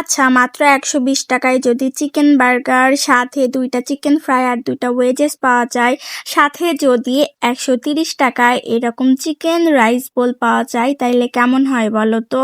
আচ্ছা মাত্র একশো বিশ টাকায় যদি চিকেন বার্গার, সাথে দুইটা চিকেন ফ্রাই আর দুইটা ওয়েজেস পাওয়া যায়, সাথে যদি একশো তিরিশ টাকায় এরকম চিকেন রাইস বোল পাওয়া যায়, তাইলে কেমন হয় বলো তো?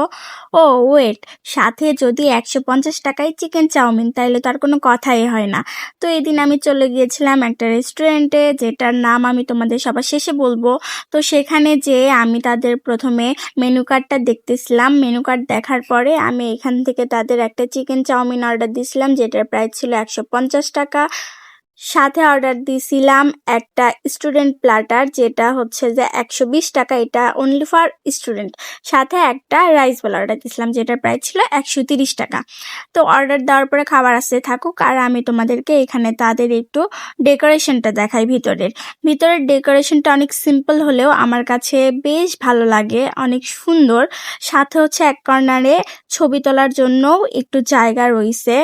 ও ওয়েট সাথে যদি একশো পঞ্চাশ টাকায় চিকেন চাউমিন, তাইলে তার কোনো কথাই হয় না। তো এদিন আমি চলে গিয়েছিলাম একটা রেস্টুরেন্টে, যেটার নাম আমি তোমাদের সবার শেষে বলব। তো সেখানে যে আমি তাদের প্রথমে মেনু কার্ডটা দেখতেছিলাম। মেনু কার্ড দেখার পরে আমি এখান থেকে তাদের একটা চিকেন চাউমিন অর্ডার দিয়েছিলাম যেটার প্রাইস ছিল একশো পঞ্চাশ টাকা। সাথে অর্ডার দিয়েছিলাম একটা স্টুডেন্ট প্লাটার যেটা হচ্ছে যে একশো বিশ টাকা, এটা অনলি ফর স্টুডেন্ট সাথে একটা রাইস বল অর্ডার দিয়েছিলাম যেটার প্রাইস ছিল একশো তিরিশ টাকা। তো অর্ডার দেওয়ার পরে খাবার আসতে থাকুক, আর আমি তোমাদেরকে এখানে তাদের একটু ডেকোরেশনটা দেখাই ভিতরের। ভিতরের ডেকোরেশনটা অনেক সিম্পল হলেও আমার কাছে বেশ ভালো লাগে, অনেক সুন্দর। সাথে হচ্ছে এক কর্নারে ছবি তোলার জন্যও একটু জায়গা রয়েছে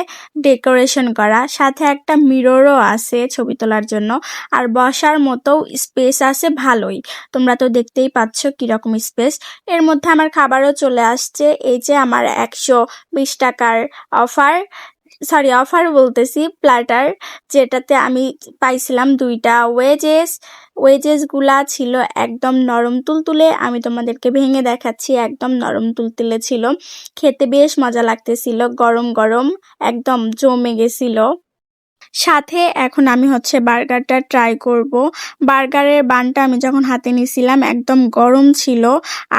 ডেকোরেশন করা। সাথে একটা মিররও আছে। ছবি তোলার জন্য। আর বসার মতো স্পেস আছে ভালোই। তোমরা তো দেখতেই পাচ্ছ কীরকম স্পেস এর মধ্যে আমার খাবারও চলে আসছে। এই যে আমার একশো বিশ টাকার অফার সরি অফার বলতেছি প্লাটার যেটাতে আমি পাইছিলাম দুইটা ওয়েজেস ওয়েজেসগুলা ছিল একদম নরম তুলতুলে। আমি তোমাদেরকে ভেঙে দেখাচ্ছি, একদম নরম তুলতুলে ছিল। খেতে বেশ মজা লাগতেছিল, গরম গরম, একদম জমে গেছিল। সাথে এখন আমি হচ্ছে বার্গারটা ট্রাই করব। বার্গারের বানটা আমি যখন হাতে নিয়েছিলাম, একদম গরম ছিল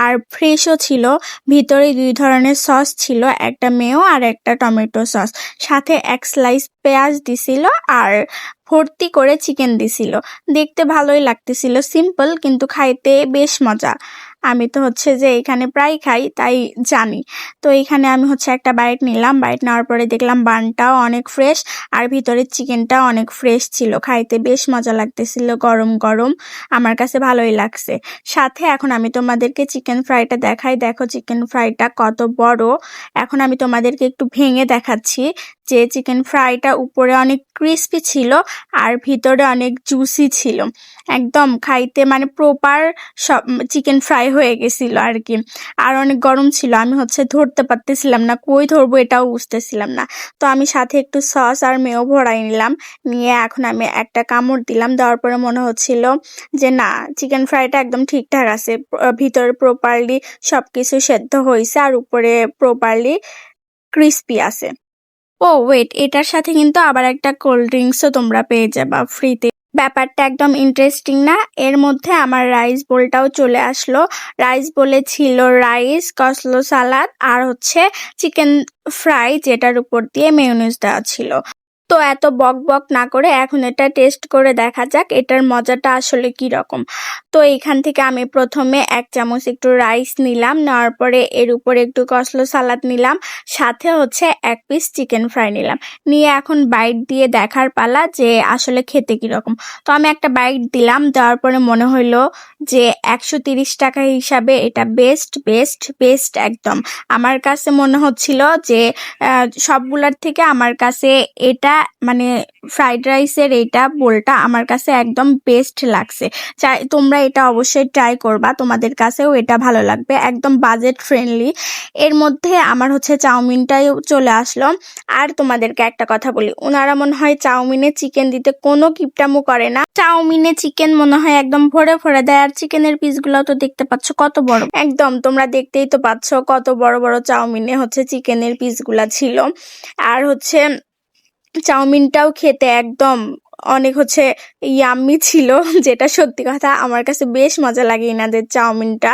আর ফ্রেশও ছিল। ভিতরে দুই ধরনের সস ছিল, একটা মেও আর একটা টমেটো সস সাথে এক স্লাইস পেঁয়াজ দিছিল আর ভর্তি করে চিকেন দিছিল। দেখতে ভালোই লাগতেছিল সিম্পল কিন্তু খাইতে বেশ মজা। আমি তো হচ্ছে যে এখানে প্রায় খাই, তাই জানি। তো এখানে আমি হচ্ছে একটা বাইট নিলাম। বাইট নেওয়ার পরে দেখলাম বানটাও অনেক ফ্রেশ আর ভিতরের চিকেনটা অনেক ফ্রেশ ছিল। খাইতে বেশ মজা লাগতেছিল, গরম গরম। আমার কাছে ভালোই লাগছে। সাথে এখন আমি তোমাদেরকে চিকেন ফ্রাইটা দেখাই। দেখো চিকেন ফ্রাইটা কত বড়। এখন আমি তোমাদেরকে একটু ভেঙে দেখাচ্ছি যে চিকেন ফ্রাইটা উপরে অনেক ক্রিস্পি ছিল আর ভিতরে অনেক জুসি ছিল। একদম খাইতে মানে প্রপার সব চিকেন ফ্রাই হয়ে গেছিল আর কি আর অনেক গরম ছিল, আমি হচ্ছে ধরতে পারতেছিলাম না, কই ধরবো এটাও বুঝতেছিলাম না। তো আমি সাথে একটু সস আর মেও ভরাই নিলাম, নিয়ে এখন আমি একটা কামড় দিলাম, দেওয়ার পরে মনে হচ্ছিল যে না চিকেন ফ্রাইটা একদম ঠিকঠাক আছে ভিতরে প্রপারলি সব কিছু সেদ্ধ হয়েছে আর উপরে প্রপারলি ক্রিস্পি আছে। ও ওয়েট এটার সাথে কিন্তু আবার একটা কোল্ড ড্রিঙ্কসও তোমরা পেয়ে যাবা ফ্রিতে ব্যাপারটা একদম ইন্টারেস্টিং না। এর মধ্যে আমার রাইস বোলটাও চলে আসলো। রাইস বলে ছিল রাইস কসলো সালাদ আর হচ্ছে চিকেন ফ্রাই যেটার উপর দিয়ে মেয়োনিজ দেওয়া ছিল। তো এত বক বক না করে এখন এটা টেস্ট করে দেখা যাক এটার মজাটা আসলে কি রকম তো এইখান থেকে আমি প্রথমে এক চামচ একটু রাইস নিলাম, নেওয়ার পরে এর উপরে একটু কসলো সালাদ নিলাম, সাথে হচ্ছে এক পিস চিকেন ফ্রাই নিলাম। নিয়ে এখন বাইট দিয়ে দেখার পালা যে আসলে খেতে কীরকম। তো আমি একটা বাইট দিলাম, দেওয়ার পরে মনে হইল যে একশো তিরিশ টাকা হিসাবে এটা বেস্ট বেস্ট বেস্ট একদম। আমার কাছে মনে হচ্ছিল যে সবগুলার থেকে আমার কাছে এটা মানে ফ্রাইড রাইসের এইটা বোলটা আমার কাছে একদম বেস্ট লাগছে। চাই, তোমরা এটা অবশ্যই ট্রাই করবা, তোমাদের কাছেও এটা ভালো লাগবে, একদম বাজেট ফ্রেন্ডলি এর মধ্যে আমার হচ্ছে চাউমিনটাই চলে আসলো। আর তোমাদেরকে একটা কথা বলি ওনারা মনে হয় চাউমিনে চিকেন দিতে কোনো কিপটামো করে না। চাউমিনে চিকেন মনে হয় একদম ভরে ভরে দেয়, আর চিকেনের পিসগুলো তো দেখতে পাচ্ছ কত বড়। একদম, তোমরা দেখতেই তো পাচ্ছ কত বড় বড় চাউমিনে হচ্ছে চিকেনের পিসগুলা ছিল। আর হচ্ছে চাউমিনটাও খেতে একদম অনেক হচ্ছে ইয়াম্মি ছিল, যেটা সত্যি কথা আমার কাছে বেশ মজা লাগে এনাদের চাউমিনটা।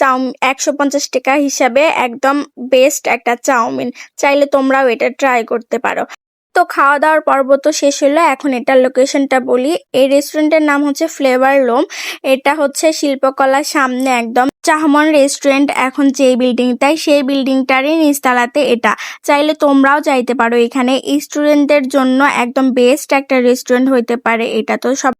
চাউমিন একশো পঞ্চাশ টাকা হিসাবে একদম বেস্ট একটা চাউমিন, চাইলে তোমরাও এটা ট্রাই করতে পারো। তো খাওয়া দাওয়ার পর্ব তো শেষ হলো। এখন এটার লোকেশনটা বলি। এই রেস্টুরেন্টের নাম হচ্ছে ফ্লেভার লোম এটা হচ্ছে শিল্পকলার সামনে একদম চাহমন রেস্টুরেন্ট এখন যে বিল্ডিংটাই সেই বিল্ডিংটারই নিচতলাতে এটা। চাইলে তোমরাও যাইতে পারো এখানে। স্টুডেন্টদের জন্য একদম বেস্ট একটা রেস্টুরেন্ট হইতে পারে। এটা তো সব